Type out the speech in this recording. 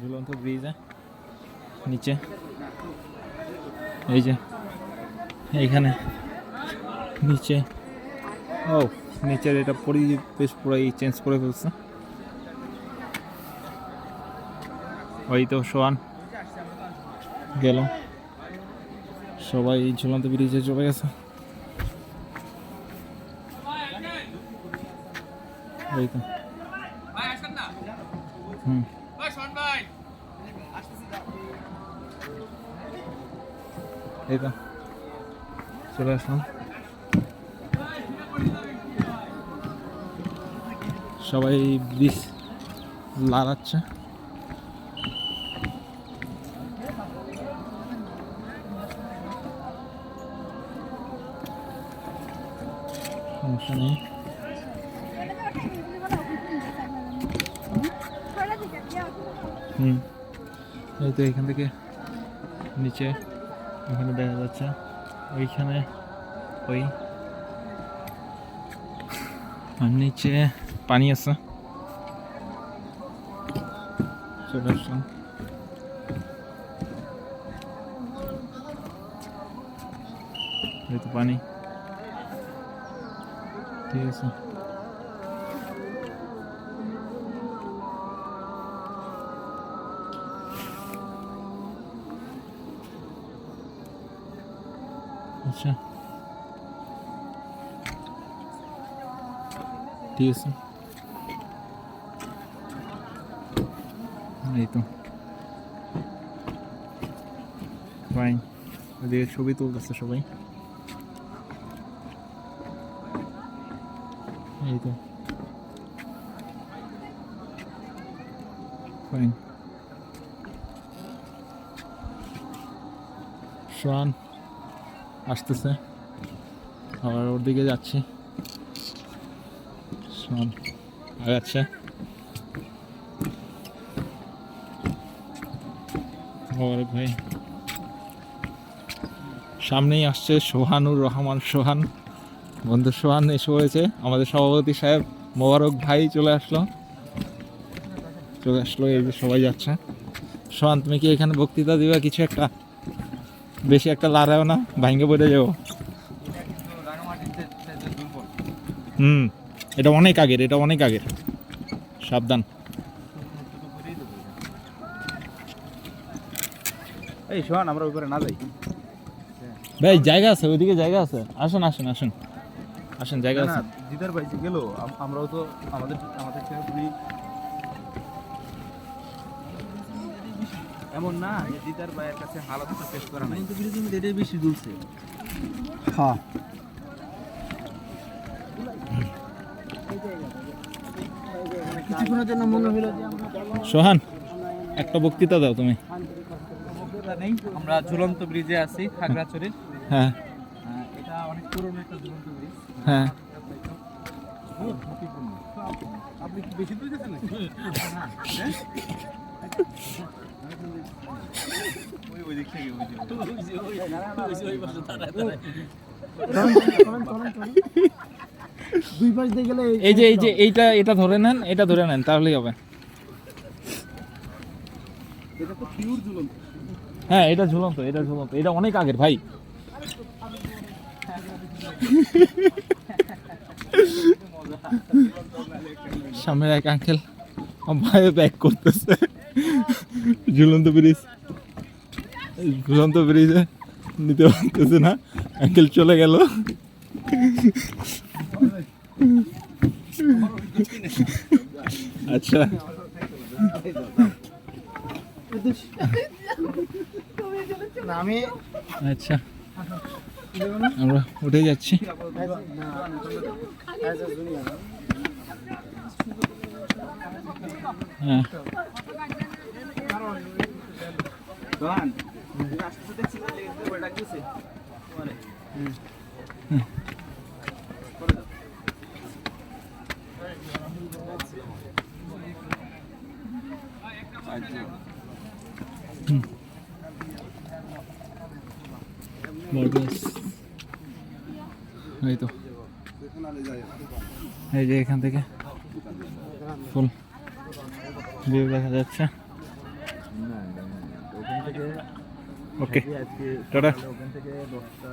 ঝুলন্ত ব্রিজে নিচে। এই যে, এইখানে, নিচে। ও, নিচের এটা পরিবেশ পুরাই চেঞ্জ করে ফেলছে। ওই তো সোয়ান, গেল। সবাই ঝুলন্ত ব্রিজে চলে গেছে। এই তো। হুম। এই চলে আসলাম। সবাই ব্রিজ লাগাচ্ছে সমস্যা নেই। হুম। এই তো এখান থেকে নিচে এখানে দেখা যাচ্ছে। ওইখানে ওই আর নিচে পানি আছে। চলে আসলাম। এই তো পানি। ঠিক আছে। আচ্ছা ঠিক আছে এই তো ফাইন ওদিকে ছবি তুলতেছে সবাই এই তো ফাইন সোয়ান আসতেছে। আবার ওর দিকে যাচ্ছি। আগাচ্ছে ভাই। সামনেই আসছে সোহানুর রহমান সোহান। বন্ধু সোহান এসে পড়েছে। আমাদের সভাপতি সাহেব মোবারক ভাই চলে আসলো। চলে আসলো, এই যে সবাই যাচ্ছে। সোহান, তুমি কি এখানে বক্তৃতা দিবা কিছু একটা? বেশি একটা লাড়াও না ভাঙ্গে পড়ে যাব। হুম এটা অনেক আগের এটা অনেক আগের। সাবধান। এই শোন আমরা করে না যাই। ভাই জায়গা আছে ওইদিকে জায়গা আছে। আসুন আসুন আসুন। আসুন জায়গা আছে। দিদার যে গেল আমরাও তো আমাদের আমাদের এমন না যে দিদার ভাইয়ের কাছে হালাতটা পেশ করা নাই। কিন্তু বিরোধী এটাই বেশি দুলছে। হ্যাঁ। কিছুক্ষণের জন্য মনে হলো যে সোহান একটা বক্তৃতা দাও তুমি। আমরা ঝুলন্ত ব্রিজে আছি খাগড়াছড়ির। হ্যাঁ। এটা অনেক পুরনো একটা ঝুলন্ত ব্রিজ। হ্যাঁ। আপনি কি বেশি দূর গেছেন এই যে এই যে, এইটা, এটা ধরে নেন, এটা ধরে নেন, তাহলেই হবে। হ্যাঁ এটা ঝুলন্ত এটা ঝুলন্ত, এটা অনেক আগের, ভাই। সামনের এক আঙ্কেল ভাই ব্যাক করতেছে। ঝুলন্ত ব্রিজ। ঝুলন্ত ব্রিজে নিতে পারতেছে না। আঙ্কেল চলে গেল। আচ্ছা। আমি আচ্ছা। আমরা উঠে যাচ্ছি। হ্যাঁ। এই তো। এই যে এখান থেকে। ফুল। ভিউ দেখা যাচ্ছে। Okay tata.